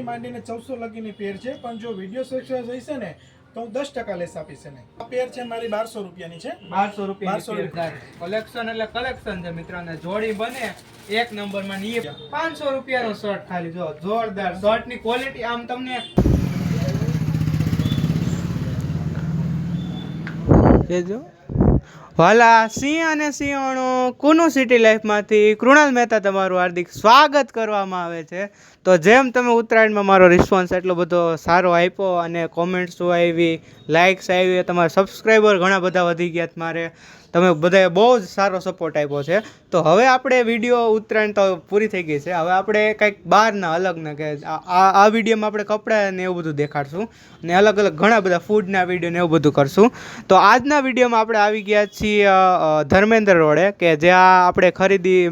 થી માંડીને ચૌદસો લગીની પેર છે. પણ જો વીડિયો સક્સેસ હશે ને તો હું દસ ટકા લેસ આપીશ એને. આ પેર છે મારી બારસો રૂપિયાની છે. બારસો રૂપિયા કલેક્શન એટલે કલેક્શન છે મિત્રોને. જોડી બને એક નંબરમાં ની પાંચસો રૂપિયાનો શર્ટ ખાલી જો જોરદાર. શર્ટની ક્વોલિટી આમ તમને કેજો. વાલા, સિંહ અને સિંહણો, કુનુ સિટી લાઈફમાંથી કૃણાલ મહેતા તમારું હાર્દિક સ્વાગત કરવામાં આવે છે. તો જેમ તમે ઉત્તરાયણમાં મારો રિસ્પોન્સ એટલો બધો સારો આપ્યો અને કોમેન્ટ્સો આવી લાઇક્સ આવી, તમારા સબસ્ક્રાઈબર ઘણા બધા વધી ગયા મારે. તમે બધાએ બહુ જ સારો સપોર્ટ આપ્યો છે. તો હવે આપણે વીડિયો ઉત્તરાયણ તો પૂરી થઈ ગઈ છે. હવે આપણે કંઈક બહારના, અલગના કે આ, આ- વિડીયોમાં આપણે કપડાં ને એવું બધું દેખાડશું. અને અલગ અલગ ઘણા બધા ફૂડના વીડિયો ને એવું બધું કરશું. તો આજના વિડીયોમાં આપણે આવી ગયા છીએ ધર્મેન્દ્ર રોડે, કે જ્યાં આપણે ખરીદી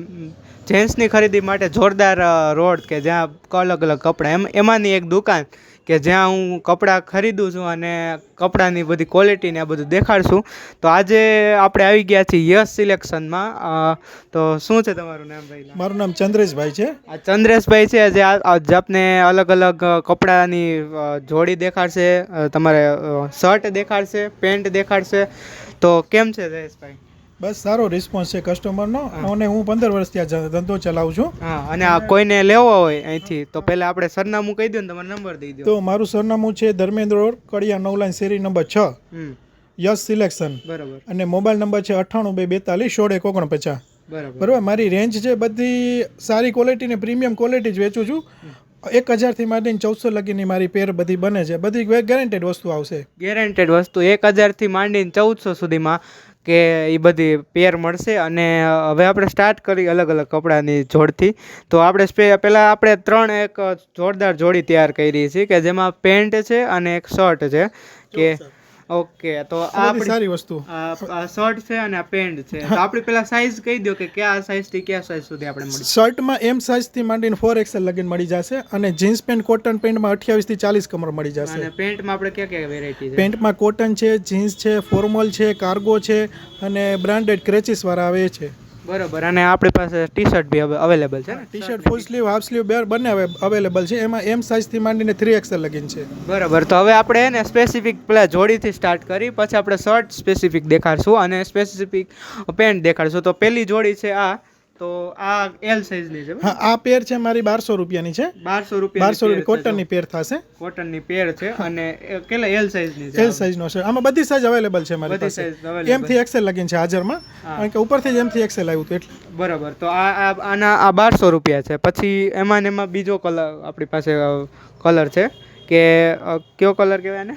જેન્ટ્સની ખરીદી માટે જોરદાર રોડ કે જ્યાં અલગ અલગ કપડાં. એમ એમાંની એક દુકાન કે જ્યાં હું કપડાં ખરીદું છું અને કપડાની બધી ક્વોલિટી ને આ બધું દેખાડશું. તો આજે આપણે આવી ગયા છીએ યસ સિલેક્શનમાં. તો શું છે તમારું નામ ભાઈ? મારું નામ ચંદ્રેશભાઈ છે. આ ચંદ્રેશભાઈ છે જે આપને અલગ અલગ કપડાની જોડી દેખાડશે તમારે શર્ટ દેખાડશે પેન્ટ દેખાડશે. તો કેમ છે જયેશભાઈ? બસ સારો રિસ્પોન્સ છે કસ્ટમરનો અને હું પંદર વર્ષથી આ ધંધો ચલાવું છું. હા અને આ કોઈને લેવો હોય અહીંથી તો પહેલા આપણે સરનામું કહી દો ને તમારો નંબર દઈ દો. તો મારું સરનામું છે ધર્મેન્દ્ર રોડ કડિયા નવ લાઈન શેરી નંબર છ. Yes selection. બરાબર. અને મોબાઈલ નંબર છે અઠ્ઠાણું બે બેતાલીસ સોળ એક ઓગણપચાસ. બરાબર. બરાબર? મારી રેન્જ છે બધી સારી ક્વોલિટી ને પ્રીમિયમ ક્વોલિટી જ વેચું છું. એક હજારથી માંડીને ચૌદસો લગીની મારી પેર બધી બને છે. બધી ગેરેન્ટેડ વસ્તુ આવશે. ગેરેન્ટેડ વસ્તુ એક હજારથી માંડીને ચૌદસો સુધીમાં કે એ બધી પેર મળશે અને હવે આપણે સ્ટાર્ટ કરી અલગ અલગ કપડાની જોડથી. તો આપણે પહેલાં આપણે ત્રણ એક જોરદાર જોડી તૈયાર કરી છે કે જેમાં પેન્ટ છે અને એક શર્ટ છે. કે ઓકે તો આ આપણી સારી વસ્તુ. આ શર્ટ છે અને આ પેન્ટ છે. તો આપણે પેલા સાઈઝ કહી દો કે કયા સાઈઝથી કયા સાઈઝ સુધી આપણે મળી શર્ટમાં એમ સાઇઝથી માંડીને ફોર એક્સેલ લગીન મળી જશે અને જીન્સ પેન્ટ કોટન પેન્ટમાં અઠ્યાવીસથી ચાલીસ કમર મળી જશે. અને પેન્ટમાં આપણે કયા કયા વેરાયટી છે? પેન્ટમાં કોટન છે જીન્સ છે ફોર્મલ છે કાર્ગો છે અને બ્રાન્ડેડ ક્રેચીસ વાળા આવે છે. બરોબર અને આપણી પાસે ટી શર્ટ બી અવેલેબલ છે ને? T shirt full sleeve half sleeve બે બંને અવેલેબલ છે. એમાં એમ સાઇઝથી માંડીને થ્રી એક્સેલ લગીન છે. બરાબર તો હવે આપણે એને સ્પેસિફિક પેલા જોડીથી સ્ટાર્ટ કરી પછી આપણે શર્ટ સ્પેસિફિક દેખાડશું અને સ્પેસિફિક પેન્ટ દેખાડશું. તો પહેલી જોડી છે આ તો આ એલ સાઇઝની છે હા આ પેર છે મારી બારસો રૂપિયાની છે. બારસો રૂપિયા બારસો રૂપિયા કોટનની પેર થશે. કોટનની પેર છે અને કેટલા એલ સાઇઝની છે? એલ સાઈઝનો છે. આમાં બધી સાઇઝ અવેલેબલ છે મારી બધી પાસે. અવેલેબલ એમથી એક્સેલ લગીન છે હાજરમાં. કારણ કે ઉપરથી જ એમથી એક્સેલ આવ્યું હતું એટલે. બરાબર. તો આ આના આ બારસો રૂપિયા છે. પછી એમાં ને એમાં બીજો કલર આપણી પાસે કલર છે કે કયો કલર કહેવાય ને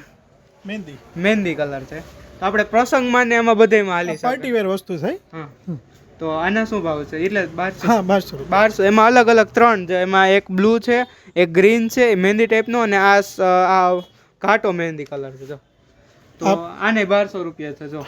મહેંદી. મહેંદી કલર છે. તો આપણે પ્રસંગમાં ને એમાં બધેમાં હાલી શકે. પાર્ટી વેર વસ્તુ થાય હા. તો આના શું ભાવ છે? એટલે બારસો. હા બારસો બારસો. એમાં અલગ અલગ ત્રણ છે. એમાં એક બ્લુ છે એક ગ્રીન છે એ મહેંદી ટાઈપનો અને આ આ ઘાટો મહેંદી કલર છે જો. તો આને બારસો રૂપિયા છે જો.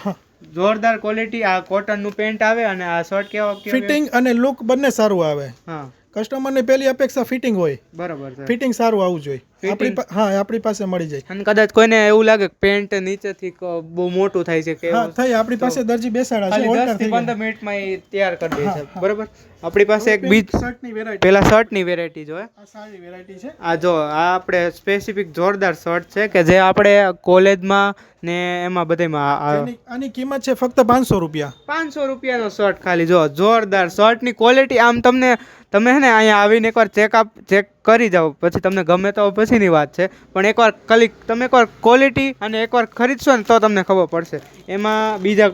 જોરદાર ક્વોલિટી આ કોટનનું પેન્ટ આવે અને આ શર્ટ કેવો કેવો ફિટિંગ અને લુક બંને સારું આવે. હા. કસ્ટમરની પહેલી અપેક્ષા ફિટિંગ હોય. બરાબર છે. ફિટિંગ સારું આવવું જોઈએ. આપણી હા આપણી પાસે મળી જાય. અને કદાચ કોઈને એવું લાગે કે પેન્ટ નીચેથી બહુ મોટું થાય છે કે હા થઈ આપણી પાસે દરજી બેસાડા છે દસથી પંદર મિનિટમાં એ તૈયાર કરી દે છે. બરાબર? આપણી પાસે એક બીજ શર્ટની વેરાયટી પેલા શર્ટની વેરાયટી જો આ સારી વેરાયટી છે. આ જો આ આપણે સ્પેસિફિક જોરદાર શર્ટ છે કે જે આપણે કોલેજમાં ને એમાં બધામાં આની કિંમત છે ફક્ત પાંચસો રૂપિયા. પાંચસો રૂપિયાનો શર્ટ ખાલી જો જોરદાર શર્ટની ક્વોલિટી આમ તમને તમે હે ને અહીંયા આવીને એકવાર ચેકઅપ ચેક કરી જાઓ. પછી તમને ગમે તો પછીની વાત છે. પણ એકવાર કલિક તમે એકવાર ક્વોલિટી અને એકવાર ખરીદશો ને તો તમને ખબર પડશે. એમાં બીજા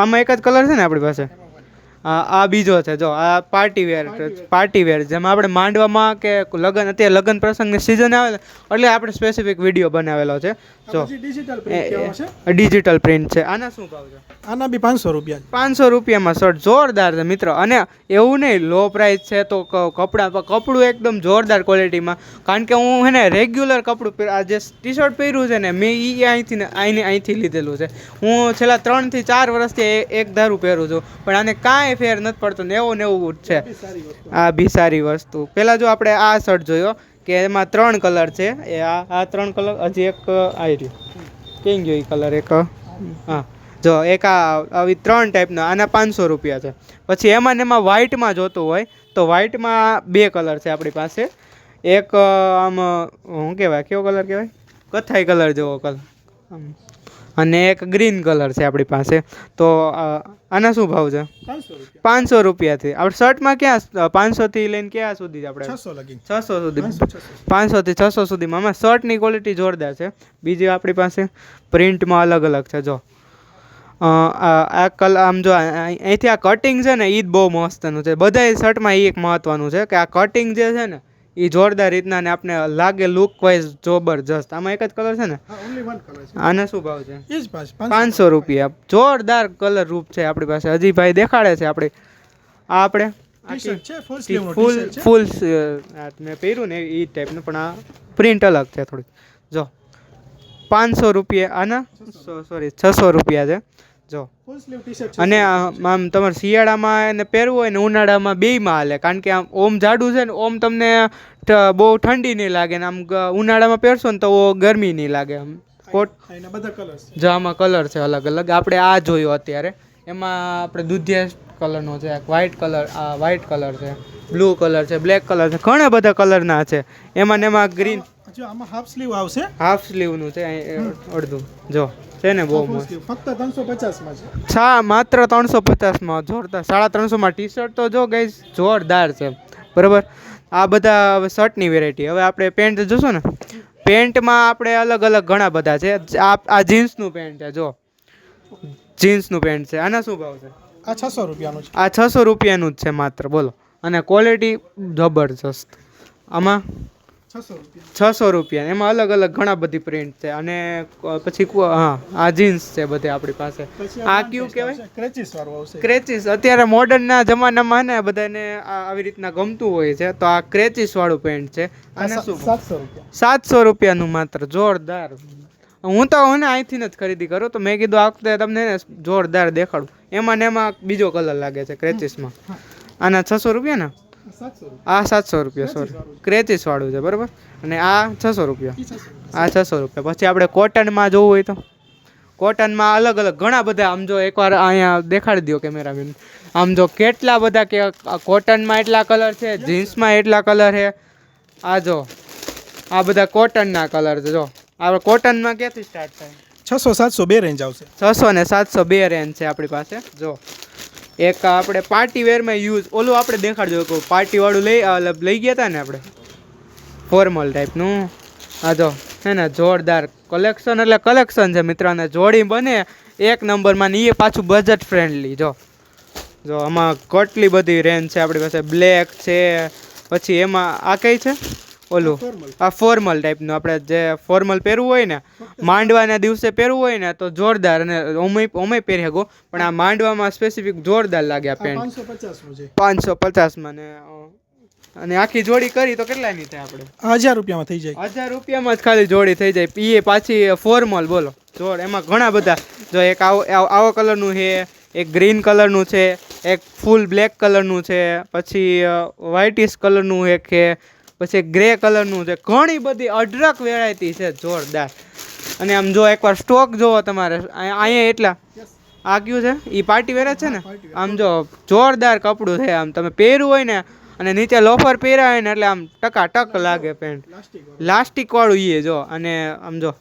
આમાં એક જ કલર છે ને આપણી પાસે? આ આ બીજો છે જો આ પાર્ટી વેર પાર્ટી વેર જેમાં આપણે માંડવામાં કે લગન અત્યારે લગન પ્રસંગની સિઝન આવે એટલે આપણે સ્પેસિફિક વીડિયો બનાવેલો છે. જો. ડિજિટલ પ્રિન્ટ છે. ડિજિટલ પ્રિન્ટ છે. આના શું ભાવ છે? આના બી પાંચસો રૂપિયા પાંચસો રૂપિયામાં શર્ટ જોરદાર છે મિત્રો. અને એવું નહીં લો પ્રાઇસ છે તો કપડાં પણ કપડું એકદમ જોરદાર ક્વોલિટીમાં કારણ કે હું હેને રેગ્યુલર કપડું આ જે ટી શર્ટ પહેર્યું છે ને મેં એ અહીંથી ને અહીંને અહીંથી લીધેલું છે. હું છેલ્લા ત્રણથી ચાર વર્ષથી એક ધારું પહેરું છું. પણ આને કાંઈ ફેર નથી પડતો ને એવું ને જ છે. આ બી સારી વસ્તુ. પહેલાં જો આપણે આ શર્ટ જોયો, કે એમાં ત્રણ કલર છે, એ આ આ ત્રણ કલર, હજી એક આવી રહ્યું. કેમ ગયો એ કલર એક? હા. જો, એક આ, આવી ત્રણ ટાઈપના આના પાંચસો રૂપિયા છે. પછી એમાં ને એમાં વ્હાઇટમાં જોતું હોય, તો વ્હાઇટમાં બે કલર છે આપણી પાસે. એક, આમ શું કહેવાય? કેવો કલર કહેવાય? કથાઈ કલર જેવો કલર. આમ. અને એક ગ્રીન કલર છે આપણી પાસે. તો આના શું ભાવ છે? પાંચસો રૂપિયાથી. આપણે શર્ટમાં ક્યાં પાંચસોથી લઈને ક્યાં સુધી આપણે? છસો સુધી. પાંચસોથી છસો સુધીમાં. આમાં શર્ટની ક્વોલિટી જોરદાર છે. બીજી આપણી પાસે પ્રિન્ટમાં અલગ અલગ છે. જો. આ કલ આમ જો અહીંથી આ કટિંગ છે ને એ જ બહુ મસ્તનું છે. બધાય શર્ટમાં એ એક મહત્ત્વનું છે કે આ કટિંગ જે છે ને એ જોરદાર રીતના ને આપણે લાગે લુક વાઇઝ જબરજસ્ત. આમાં એક જ કલર છે ને? આને શું ભાવ છે? પાંચસો રૂપિયા. જોરદાર કલર રૂપ છે આપણી પાસે. હજી ભાઈ દેખાડે છે આપણે. આ આપણે ફૂલ ફૂલ મેં પહેર્યું ને એ ટાઈપનું પણ આ પ્રિન્ટ અલગ છે થોડીક. જો પાંચસો રૂપિયા આના સોરી છસો રૂપિયા છે. જો. અને આમ તમારે શિયાળામાં એને પહેરવું હોય ને ઉનાળામાં બેયમાં હાલે. કારણ કે આમ ઓમ જાડું છે ને ઓમ તમને બહુ ઠંડી નહીં લાગે ને આમ ઉનાળામાં પહેરશો ને તો ગરમી નહીં લાગે આમ. કોટ જો આમાં કલર છે અલગ અલગ. આપણે આ જોયો અત્યારે. એમાં આપણે દૂધિયા કલરનો છે વ્હાઇટ કલર આ વ્હાઇટ કલર છે બ્લુ કલર છે બ્લેક કલર છે ઘણા બધા કલરના છે. એમાં ને એમાં ગ્રીન જો આમાં હાફ સ્લીવ આવશે. હાફ સ્લીવનું છે અહીં અડધું. જો છે ને બહુ મસ્ત. ફક્ત ત્રણસો માં છે. છા માત્ર ત્રણસો પચાસમાં જોરદાર. સાડા ત્રણસોમાં ટી શર્ટ તો જો ગઈ જોરદાર છે. બરાબર? આ બધા હવે શર્ટની વેરાયટી હવે આપણે પેન્ટ જોશું ને? પેન્ટમાં આપણે અલગ અલગ ઘણા બધા છે. આ આ જીન્સનું પેન્ટ છે જો. જીન્સનું પેન્ટ છે. આના શું ભાવ છે? આ છસો રૂપિયાનું છે. આ છસો રૂપિયાનું જ છે માત્ર. બોલો. અને ક્વોલિટી જબરજસ્ત. આમાં? છસો રૂપિયા. એમાં અલગ અલગ ઘણા બધી પ્રિન્ટ છે. અને પછી હા આ જીન્સ છે બધે આપણી પાસે. આ કયું કહેવાય? ક્રેચીસ વાળું આવશે. ક્રેચિસ અત્યારે મોડર્નના જમાનામાં ને બધાને આ આવી રીતના ગમતું હોય છે. તો આ ક્રેચીસ વાળું પેન્ટ છે. અને શું સાતસો રૂપિયા. સાતસો રૂપિયાનું માત્ર. જોરદાર. હું તો હું ને અહીંથી જ ખરીદી કરું. તો મેં કીધું આ વખતે તમને જોરદાર દેખાડું. એમાં ને એમાં બીજો કલર લાગે છે ક્રેચીસમાં આના છસો રૂપિયા ને આ સાતસો રૂપિયા સોરી ક્રેચીસ વાળું છે બરાબર? અને આ છસો રૂપિયા. ઈ છસો રૂપિયા. આ છસો રૂપિયા. પછી આપણે કોટનમાં જોવું હોય તો? કોટનમાં અલગ અલગ ઘણા બધા આમ જો એકવાર અહીંયા દેખાડી દો કેમેરામેન આમ જો કેટલા બધા કે કોટનમાં એટલા કલર છે જીન્સમાં એટલા કલર છે. આ જો આ બધા કોટનના કલર છે જો. આપણે કોટનમાં ક્યાંથી સ્ટાર્ટ થાય? છસો સાતસો બે રેન્જ આવશે. છસો ને સાતસો બે રેન્જ છે આપણી પાસે જો. એક આપણે પાર્ટી વેરમાં યુઝ ઓલું આપણે દેખાડજો કે પાર્ટી વાળું લઈ લઈ ગયા હતા ને આપણે? ફોર્મલ ટાઈપનું હા જો, હે ને, જોરદાર કલેક્શન એટલે કલેક્શન છે મિત્ર, અને જોડી બને એક નંબરમાં ને એ પાછું બજેટ ફ્રેન્ડલી જો. જો, આમાં કેટલી બધી રેન્જ છે. આપણી પાસે બ્લેક છે, પછી એમાં આ કઈ છે? ઓલું આ ફોર્મલ ટાઈપનું આપણે જે ફોર્મલ પહેરવું હોય ને માંડવાના દિવસે પહેરવું હોય ને તો જોરદાર અને ઓમે ઓમે પહેરી શકો પણ આ માંડવામાં સ્પેસિફિક જોરદાર લાગે આ આ પેન્ટ પાંચસો પચાસમાં ને અને આખી જોડી કરી તો કેટલાની થાય આપણે? હજાર રૂપિયામાં થઈ જાય. હજાર રૂપિયામાં જ ખાલી જોડી થઈ જાય. એ પાછી ફોર્મલ બોલો. જોડ એમાં ઘણા બધા જો એક આવો આવો- આવો કલરનું છે એક ગ્રીન કલરનું છે એક ફૂલ બ્લેક કલરનું છે પછી વ્હાઇટિશ કલરનું એક છે પછી ગ્રે કલરનું છે. ઘણી બધી અઢળક વેરાયટી છે જોરદાર. અને આમ જો એકવાર સ્ટોક જોવો તમારે. અહીંયા એટલા. આ કયું છે? એ પાર્ટી વેરા છે ને? આમ જો જોરદાર કપડું છે. આમ તમે પહેર્યું હોય ને અને નીચે લોફર પહેર્યા હોય ને એટલે આમ ટકા ટક લાગે પેન્ટ લાસ્ટિકવાળું એ જો. અને આમ જો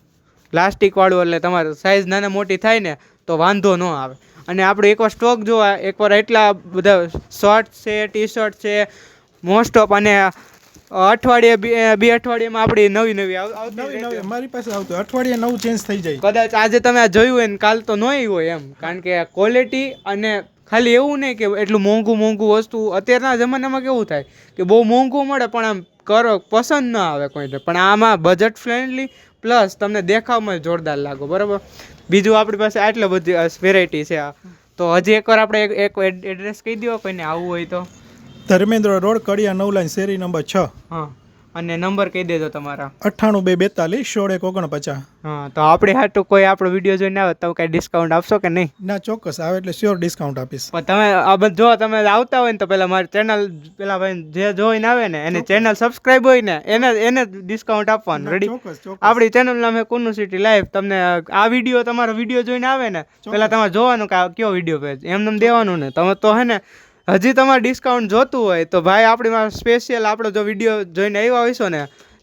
લાસ્ટિકવાળું એટલે તમારે સાઇઝ નાના મોટી થાય ને તો વાંધો ન આવે. અને આપણે એકવાર સ્ટોક જોવા એકવાર એટલા બધા શર્ટ છે ટી શર્ટ છે મોસ્ટ ઓફ અને અઠવાડિયે બે અઠવાડિયામાં આપણી નવી નવી આવતી નવી નવી મારી પાસે આવતું અઠવાડિયે નવું ચેન્જ થઈ જાય. કદાચ આજે તમે આ જોયું હોય ને કાલ તો નહીં હોય એમ. કારણ કે ક્વોલિટી અને ખાલી એવું નહીં કે એટલું મોંઘું મોંઘું વસ્તુ અત્યારના જમાનામાં કેવું થાય કે બહુ મોંઘું મળે પણ આમ કરો પસંદ ન આવે કોઈને. પણ આમાં બજેટ ફ્રેન્ડલી પ્લસ તમને દેખાવમાં જોરદાર લાગો બરાબર? બીજું આપણી પાસે આટલી બધી વેરાયટી છે આ. તો હજી એકવાર આપણે એક એક એડ્રેસ કહી દો કોઈને આવવું હોય તો. ધર્મેન્દ્ર રોડ કડિયા નવ લાઈન શેરી નંબર છ. હા અને નંબર કહી દેજો તમારા. અઠ્ઠાણું બે બેતાલીસ સોળ એક ઓગણપચાસ. હા તો આપણે હાટું કોઈ આપણો વીડિયો જોઈને આવે તો કાંઈ ડિસ્કાઉન્ટ આપશો કે નહીં? ના ચોક્કસ આવે એટલે શ્યોર ડિસ્કાઉન્ટ આપીશ. પણ તમે આ બધું જો તમે આવતા હોય ને તો પેલા મારી ચેનલ પેલા ભાઈ જે જોઈને આવે ને એને ચેનલ સબસ્ક્રાઇબ હોય ને એને એને ડિસ્કાઉન્ટ આપવાનું. રેડી આપણી ચેનલ નામ છે કુનુ સિટી લાઈવ તમને આ વીડિયો તમારો વીડિયો જોઈને આવે ને પેલા તમારે જોવાનું કે કયો વીડિયો પેજ એમને દેવાનું ને. તમે તો હે ને હજી તમારે ડિસ્કાઉન્ટ જોતું હોય તો ભાઈ આપણી સ્પેશિયલ આપણો જો વીડિયો જોઈને આવ્યા હોઈશો ને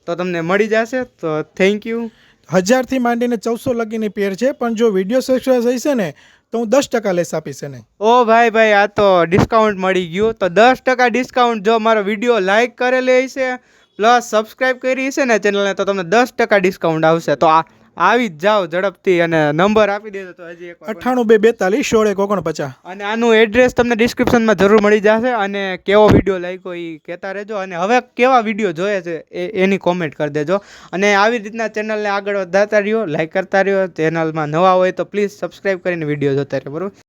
તો તમને મળી જશે. તો થેન્ક યુ હજારથી માંડીને ચૌદસો લગીની પેર છે પણ જો વીડિયો સક્સેસ હશે ને તો હું દસ ટકા લેસ આપીશ એને. ઓ ભાઈ ભાઈ આ તો ડિસ્કાઉન્ટ મળી ગયું. તો દસ ટકા ડિસ્કાઉન્ટ જો મારો વીડિયો લાઈક કરેલી હશે પ્લસ સબસ્ક્રાઈબ કરી હશે ને ચેનલને તો તમને દસ ટકા ડિસ્કાઉન્ટ આવશે. તો આ આવી જ જાઓ ઝડપથી અને નંબર આપી દેજો તો હજી એક અઠ્ઠાણું બે બેતાલીસ સોળ એક ઓગણપચાસ. અને આનું એડ્રેસ તમને ડિસ્ક્રિપ્શનમાં જરૂર મળી જશે અને કેવો વીડિયો લાગ્યો એ કહેતા રહેજો અને હવે કેવા વીડિયો જોઈએ છે એ એની કોમેન્ટ કરી દેજો. અને આવી રીતના ચેનલને આગળ વધારતા રહ્યો લાઇક કરતા રહ્યો ચેનલમાં નવા હોય તો પ્લીઝ સબસ્ક્રાઈબ કરીને વીડિયો જોતા રહ્યો બરાબર?